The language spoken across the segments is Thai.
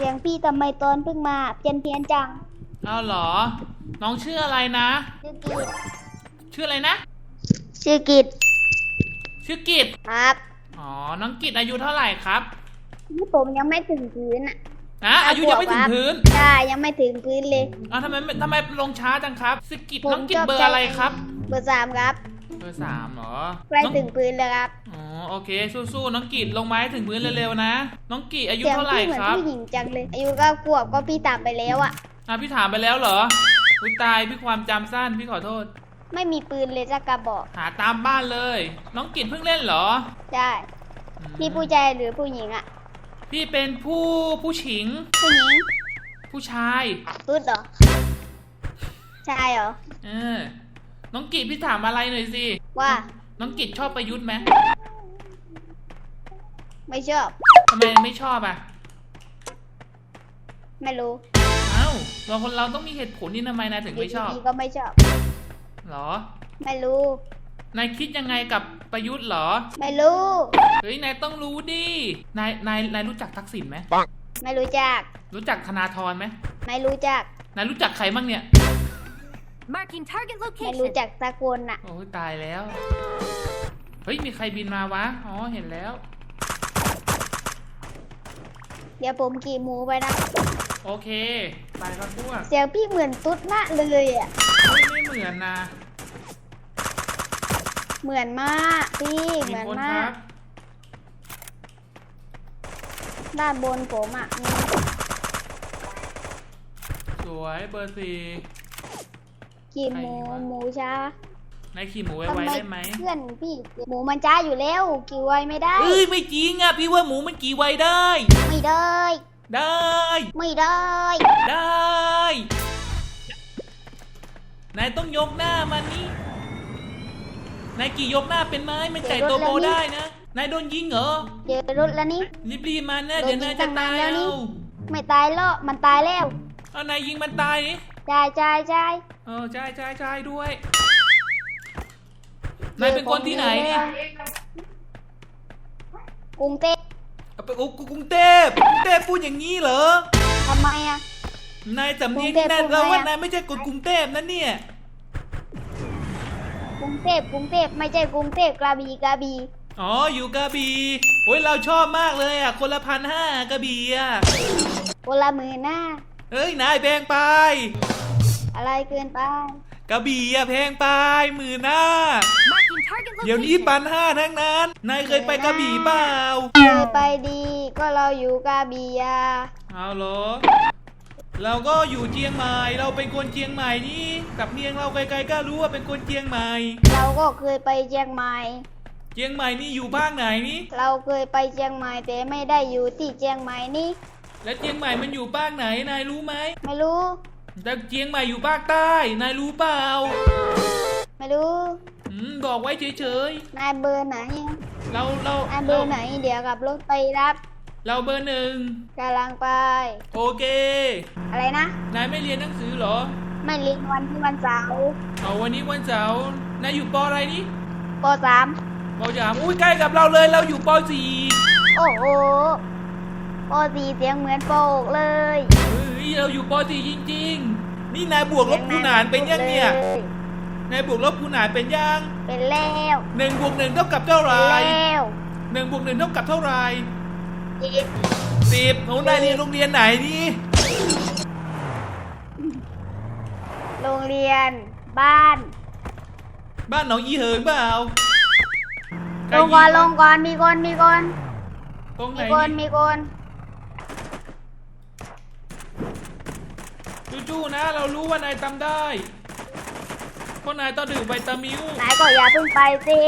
เสียงพี่ทำไมตอนเพิ่งมาเพี้ยนเพียนๆจังเอาเหรอ น้องชื่ออะไรนะ ชื่อกิจชื่ออะไรนะ ชื่อกิจชื่อกิจครับอ๋อน้องกิจอายุเท่าไหร่ครับนี่ผมยังไม่ถึงพื้นอะนะอายุยังไม่ถึงครับพื้นใช่ยังไม่ถึงพื้นเลยอ้าวทำไมไม่ทำไมลงช้าจังครับสกิจผมน้องกิจชอบเบอร์ใจอะไรครับ เบอร์สามครับ เบอร์สามเหรอใกล้น้องถึงพื้นแล้วครับอ๋อ โอเคสู้ๆน้องกิจลงมาให้ถึงพื้นเร็วๆนะ น้องกิจอายุเสียงเท่าไหร่พี่เหมือนครับผู้หญิงจังเลย อายุเก้าขวบก็พี่ตามไปแล้วอะอะพี่ถามไปแล้วเหรออุ้ยตายพี่ความจำสั้นพี่ขอโทษ ไม่มีปืนเลยสักกระบอกหาตามบ้านเลย น้องกิจเพิ่งเล่นเหรอใช่อืมพี่ผู้ชายหรือผู้หญิงอะ พี่เป็นผู้ผู้หญิง ผู้หญิงผู้ชาย ตุ๊ดเหรอใช่เหรอเออ น้องกิจพี่ถามอะไรหน่อยสิว่าน้องกิจชอบประยุทธ์ไหม ไม่ชอบ ทำไมไม่ชอบอะ ไม่รู้เอ้าเราคนเราต้องมีเหตุผลนี่ทำไมนายถึงไม่ชอบดีๆก็ไม่ชอบเหรอ ไม่รู้ นายคิดยังไงกับประยุทธ์เหรอ ไม่รู้ เฮ้ย นายต้องรู้ดิ นาย นาย นายรู้จักทักษิณไหม ไม่รู้จัก รู้จักธนาธรไหม ไม่รู้จัก นายรู้จักใครบ้างเนี่ย Marking target ไม่รู้ location. จักสักคนน่ะ โอ้ยตายแล้ว เฮ้ย มีใครบินมาวะ อ๋อ เห็นแล้ว เดี๋ยวผมขี่หมูไปนะโอเค ไปครับพวกเสียงพี่เหมือนตุ๊ดมากเลยอะไม่ไม่เหมือนนะเหมือนมากพี่เหมีมือนคนมาคกรับ ด้านบนผมอะมีสวยเบอร์สี่ขี่หมูใครวะหมูช้า นายขี่หมูทำไว้ไมได้ไหมเพื่อนพี่หมูมันช้าอยู่แล้วขี่ไวไม่ได้ เอ้ยไม่จริงอะพี่ว่าหมูมันกี่ไวได้ ไม่ได้ ได้ ไม่ได้ ได้นายต้องยกหน้ามันนี่นายกี่ยกหน้าเป็นไหมมันไก่โตโบได้นะนายโดนยิงเหรอเจอรถแล้วนี่รีบๆมานะโดนเดี๋ยวนายจะตายยิงตั้งนานแล้วนี่เอาไม่ตายแล้วมันตายแล้วเอานายยิงมันตายนี่ใช่ใช่ใช่เออใช่ใช่ใช่ด้วย นายเป็นคนที่ไหนนี่กรุงเทพเอาไปโอ้กรุงเทพกรุงเทพพูดอย่างนี้เหรอทำไมอะนายสำเนียงกรุงเทพนายพูดเราไงว่าอะนายไม่ใช่คนกรุงเทพนะเนี่ยกรุงเทพกรุงเทพไม่ใช่กรุงเทพกระบี่กระบี่อ๋ออยู่กระบี่โอ้ยเราชอบมากเลยอะ คนละพันห้ากระบี่อะคนละหมือหน้าเฮ้ยนายแพงไป อะไรเกินไปกระบี่อะแพงไปหมื่นห้า Marking target เดี๋ยวนี้ location. ปันห้าทั้งนั้น นายเคยไปกระบี่เปล่าเคยไปดีก็เราอยู่กระบี่อะเอาเหรอ เราก็อยู่เชียงใหม่ เราเป็นคนเชียงใหม่นี่กับเมียงเราไกลๆก็รู้ว่าเป็นคนเชียงใหม่ เราก็เคยไปเชียงใหม่ เชียงใหม่นี่อยู่ภาคไหนนี่เราเคยไปเชียงใหม่แต่ไม่ได้อยู่ที่เชียงใหม่นี่ และเชียงใหม่มันอยู่ภาคไหนนายรู้ไหม ไม่รู้แต่เชียงใหม่อยู่ภาคใต้ นายรู้เปล่า ไม่รู้อืมบอกไว้เฉยนายเบอร์ไหนๆ เราเรานายเบอร์ไหน เดี๋ยวกับรถไปรับเราเบอร์หนึ่งกำลังไป โอเค อะไรนะ นายไม่เรียนหนังสือเหรอ ไม่เรียนวันที่วันเสาร์เอาวันนี้วันเสาร์นายอยู่ปออะไรนี่ปสามปอสามอุ้ยใกล้กับเราเลยเราอยู่ปอสี่โอ้โหปสี่เสียงเหมือนโปกเลยเฮ้ยเราอยู่ปอสี่จริง ๆ นี่นายบวกลบคูณหารเป็นยังเนี่ยลนายบวกลบคูณหารเป็นยังเป็นแล้วหนึ่งบวกหนึ่งเท่ากับเท่าไหเป็นร่แล้วหนึ่งบวกหนึ่งเท่ากับเท่าไหร่อีกสิบโอ้นายเรียนโรงเรียนไหนนี่โรงเรียนบ้าน บ้านหนองอีเหินเปล่าลงก่อนลงก่อนมีคนมีคนตรงไหนมีคนนี่มีคนจู่ๆนะ เรารู้ว่านายทำได้เพ ราะนายต้องดื่มไวตามิวไหนก็อย่าเพิ่งไปสิ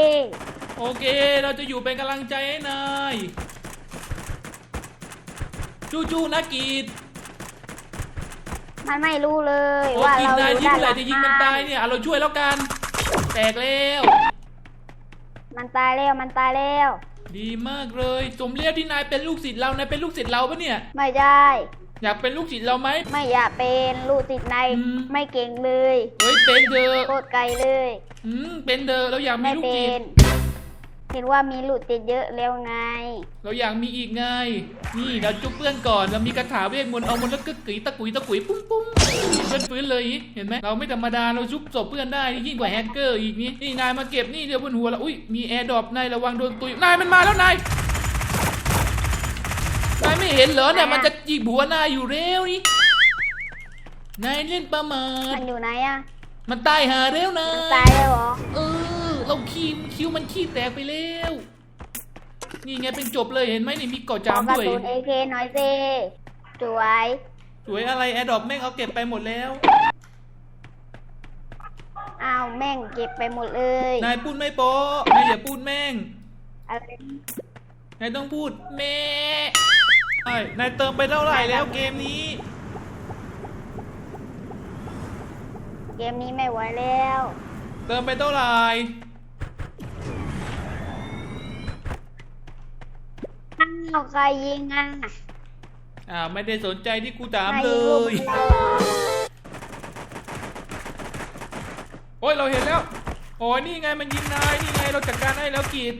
โอเค เราจะอยู่เป็นกำลังใจให้นายจู่ๆนะกีดมันไม่รู้เลยโอ้ว่ากีดเรานายอยู่ที่ด้านเมื่อหไหลัร่งจะยิงมันตายเนี่ยเอาเราช่วยแล้วกัน แตกแล้ว มันตายแล้วมันตายแล้ว ดีมากเลย สมเรียกที่นายเป็นลูกศิษย์เรานายเป็นลูกศิษย์เราปะเนี่ย ไม่ได้ อยากเป็นลูกศิษย์เราไหม ไม่อยากเป็นลูกติดในอืม ไม่เก่งเลยเฮ้ยเป็นเธอะโคตรไกลเลยอืมเป็นเธอะเราอยากมีไม่ลูกเป็ศิษนย์เห็นว่ามีหลุดเยอะๆแล้วไง เราอยากมีอีกไง นี่เราจุ๊บเพื่อนก่อนเรามีคาถาเวทมนต์เอามันแล้วก็กึ๋ยตะกุยตะกุยปุ้งปุ้งเพื่อนฟื้นเลยเห็นไหมเราไม่ธรรมดาเราชุบศพเพื่อนได้นี่ยิ่งกว่าแฮกเกอร์อีกนี่นี่นายมาเก็บนี่เดี๋ยวบนหัวเราอุ้ยมีแอร์ดรอปนายระวังโดนตุยนายมันมาแล้วนายนายไม่เห็นเหรอเนี่ยมันจะจีบหัวนายอยู่แล้วนี่นายเล่นประมาทมันอยู่ไหนอะมันตายหาแล้วนะตายแล้วเหรอเออเราคิวคิวมันขี้แตกไปแล้วนี่ไงเป็นจบเลยเห็นไหมนี่มีเกาะขอจามกระด้วยสุนเอเคหน่อยสิสวยสวยอะไรแอดดอปแม่งเอาเก็บไปหมดแล้วอ้าวแม่งเก็บไปหมดเลยนายพูดไม่โป๊ะนายอย่าพูดแม่งอะไรนายต้องพูดแม่ ใช่นายเติมไปเท่าไหร่แล้วเกมนี้ เกมนี้ไม่ไหวแล้ว เติมไปเท่าไหร่ อ้าวใครยิงอะอ่าวไม่ได้สนใจที่กูถามใครเลยิงลูกยมันเลยโอ้ยเราเห็นแล้ว โอ้ยนี่ไงมันยิงนาย นี่ไงเราจัดการให้แล้วกีด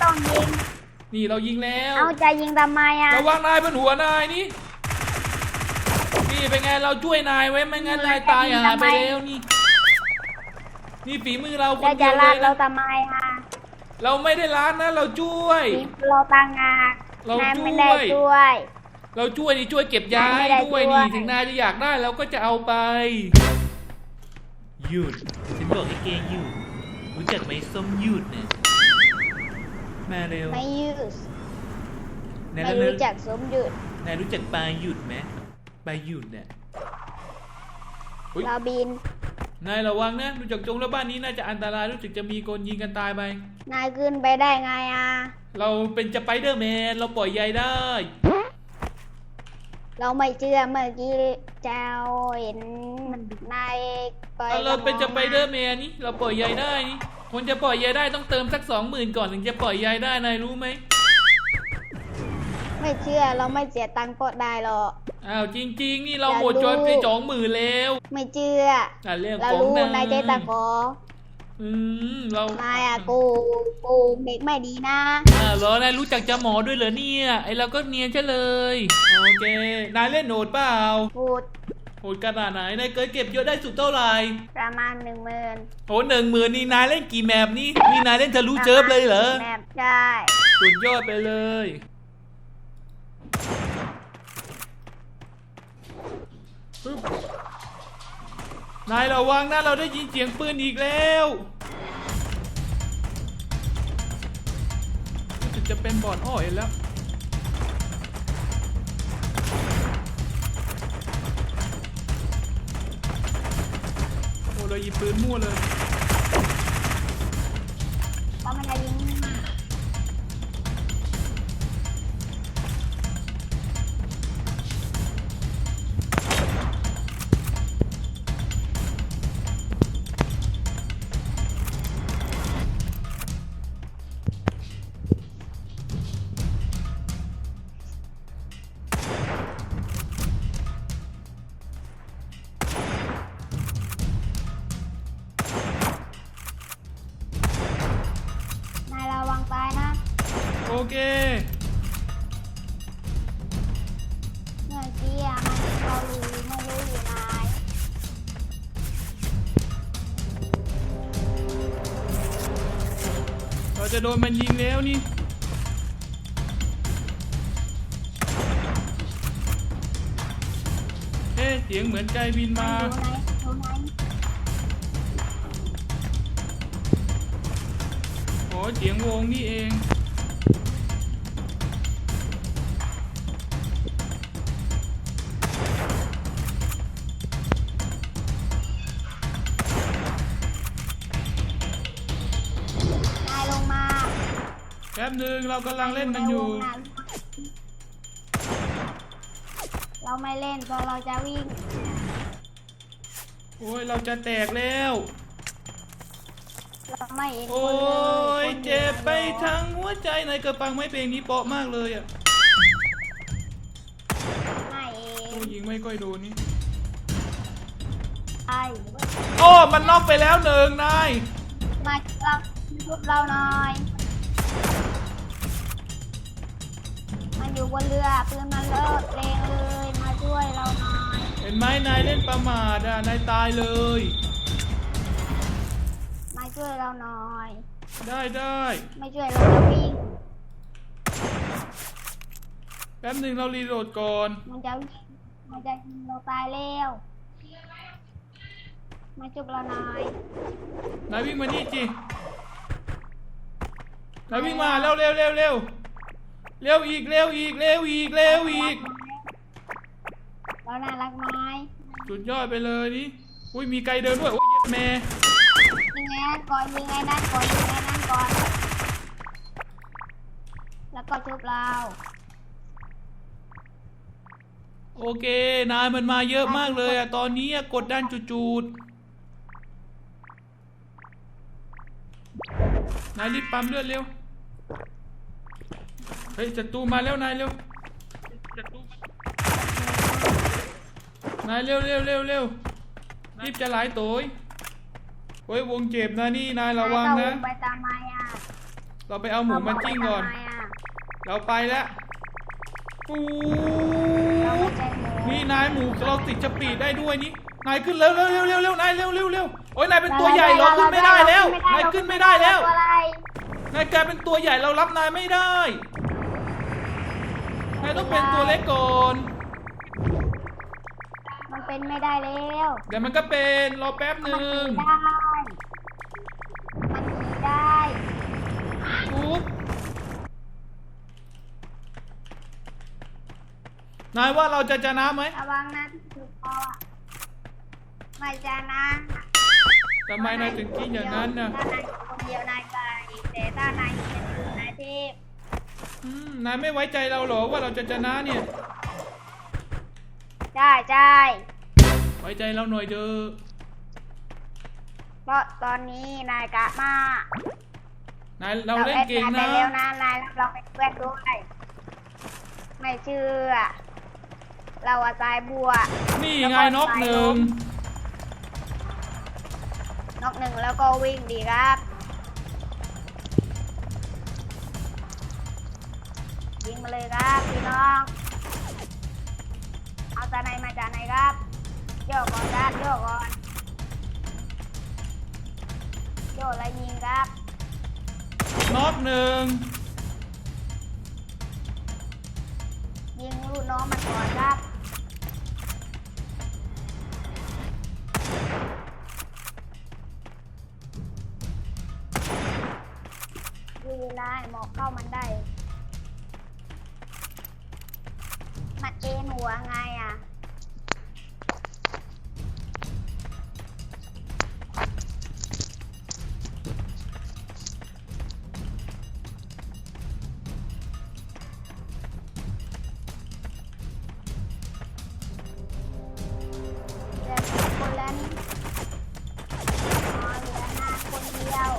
ต้องยิง นี่เรายิงแล้วเอาจะยิงทำไมอะระวังนายบนหัวนายนี่นี่เป็นไงเราช่วยนายไว้ไม่งั้นนายตายหาไปแล้วนี่ นี่ฝีมือเราคจะนเดีจะยวเลลาดยเรานะทำไมอะเราไม่ได้ล้านนะเราช่วยเราตังงานเรานายช่วยไม่ได้ช่วย เราช่วยนี่ช่วยเก็บย้ายไม่ได้ด้วยช่วยนี่ถึงนายจะอยากได้เราก็จะเอาไปหยุดฉันบอกให้เกงหยุดรู้จักไหมส้มหยุดเนี่ย มาเร็วไม่ยืดนายไม่แล้วรู้จักสมหยุดนายรู้จักปลาหยุดไหมปลาหยุดเนี่ยอุ๊ยเราบิน นายระวังนะดูจากจงแล้วบ้านนี้น่าจะอันตรายรู้สึกจะมีคนยิงกันตายไป นายขึ้นไปได้ไงอะ เราเป็นสไปเดอร์แมนเราปล่อยใยได้ เราไม่เชื่อเมื่อกี้เจ้าเห็นนายปล่อยเอาเราเป็นสกระหไปเดอร์แมนนี่เราปล่อยใยได้นี่ คนจะปล่อยใยได้ต้องเติมสักสองหมื่นก่อนถึงจะปล่อยใยได้นายรู้ไหมไม่เชื่อเราไม่เสียตังค์ก็ได้หรอก อ้าวจริง ๆ นี่เราอย่าหมดจนรู้ไปสองหมื่นแล้วไม่เชื่ออะเรื่องเราของรู้นายนายใจตะขออืมเรานายอะกูกูเด็กไม่ดีนะอ่าเหรอนายรู้จักจะหมอด้วยเหรอเนี่ยไอเราก็เนียนใช่เลยโอเคนายเล่นโหนดเปล่า พูด โหดขนาดไหนนายเคยเก็บเยอะได้สุดเท่าไหร่ประมาณหนึ่งหมื่นโอ้หนึ่งหมื่นนี่นายเล่นกี่แมปนี่นี่นายเล่นทะลุเจิบเลยเหรอแมปได้สุดยอดไปเลยปึ๊บนายระวังนะเราได้ยินเสียงปืนอีกแล้วรู้สึกจะเป็นบอดอ้อเห็นแล้ว เราหยิบปืนมั่วเลย เพราไม่ได้ยิงน จะโดนมันยิงแล้วนี่เอ๊ะเสียงเหมือนใจบินมา โอ้เสียงวงนี่เอง หนึ่งเรากำลังเล่นมันอยู่ในวงนั้นเราไม่เล่นเพราะเราจะวิ่ง โอ้ยเราจะแตกแล้ว เราไม่เห็นคนโอ้เลยยเจ็บไปทั้งหัวใจในกระปังไม่เพลงนี้เปราะมากเลยอะไม่เอโอ้งยยิงไม่ค่อยโดนนี่ไอ้โอ้มันน็อกไปแล้วหนึ่งนายมาเราชุบเราหน่อย มันอยู่บนเรือปืนมันเลิกเลงเลยมาช่วยเราหน่อยเห็นไหมนายเล่นประมาทอะนายตายเลย มาช่วยเราหน่อย ได้ได้ไม่ช่วยเราจะวิ่งแป๊บหนึ่งเรารีโหลดก่อน มันจะวิ่งมันจะยิงเราตายแล้วมาชุบเราหน่อยนายวิ่งมานี่จินายวิ่งมาเร็วเร็วเร็วเร็ว เร็วอีกเร็วอีกเร็วอีกเร็วอีก เราน่ารักไหมสุดยอดไปเลยนี่อุ้ยมีไกลเดินด้วยโอ้ยเย็ดแม่ยิงไงนั่นก่อนยิงไงนั่นก่อนยิงไงนั่นก่อน แล้วก็ชุบเราโอเคนายมันมาเยอะมากเลยอะตอนนี้อะกดดันจุดๆนายรีบปั๊มเลือดเร็ว เฮ้ยศัตรูมาแล้วนายเร็วศัตรูมานายเร็วเร็วเร็วเร็วรีบจะหลายโตยเฮ้ยวงเจ็บนะนี่นายระวังนะ ไปตามไมอะเราไปเอาหมูมาจิ้งก่อนเาไปตามไมอะเราไปแล้วปูเราไม่ใช่หมูนี่นายหมูเราติดจะปีดได้ด้วยนี่นายขึ้นเร็วเร็วเร็วเร็วเร็วนายเร็วเร็วเร็วโอ้ยนายเป็นตัวใหญ่เราขึ้นไม่ได้แล้วนายขึ้นไม่ได้แล้วตัวอะไรนายกลายเป็นตัวใหญ่เรารับนายไม่ได้ นายต้องเป็นตัวเล็กก่อนมันเป็นไม่ได้แล้วเดี๋ยวมันก็เป็นรอแป๊บหมันนึ่งหนีได้ มันหนีได้ปุ๊บนายว่าเราจะชนะไหมระวังนะถูกคออะไม่จะนะทำไมนายถึงคิดอย่างนั้นน่ะ ถ้านายอยู่คนเดียวนายไก่แต่ถ้านายอยู่เป็นอื่นนายเทพอืม นายไม่ไว้ใจเราเหรอว่าเราจะชนะเนี่ยใช่ใช่ไว้ใจเราหน่อยเถอะเพราะตอนนี้นายกะมานายเราเล่นเก่งแอดนะ ไปแล้วนะนายเราเป็นเพื่อนด้วยไม่เชื่อ เราอะตายบัว นี่ไงนกหนึ่งนกหนึ่งแล้วก็วิ่งดีครับ มาเลยครับพี่น้อง เอาตาไหนมาจากไหนครับโยกก่อนครับโยกก่อนโยกแล้วยิงครับนกหนึ่งยิงลูกน้องมันก่อนครับวีไล่หมอกเข้ามันได้ มันเอ็นหัวไงอะ เหลือสองคนแล้วนี่อ๋อเหลือห้าคนเดียว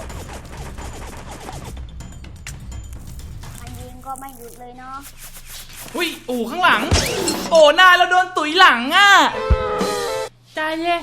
มันยิงก็ไม่หยุดเลยเนาะ อุ้ยอู่ข้างหลัง โอ้นายเราโดนตุ๋ยหลังอะใจเย่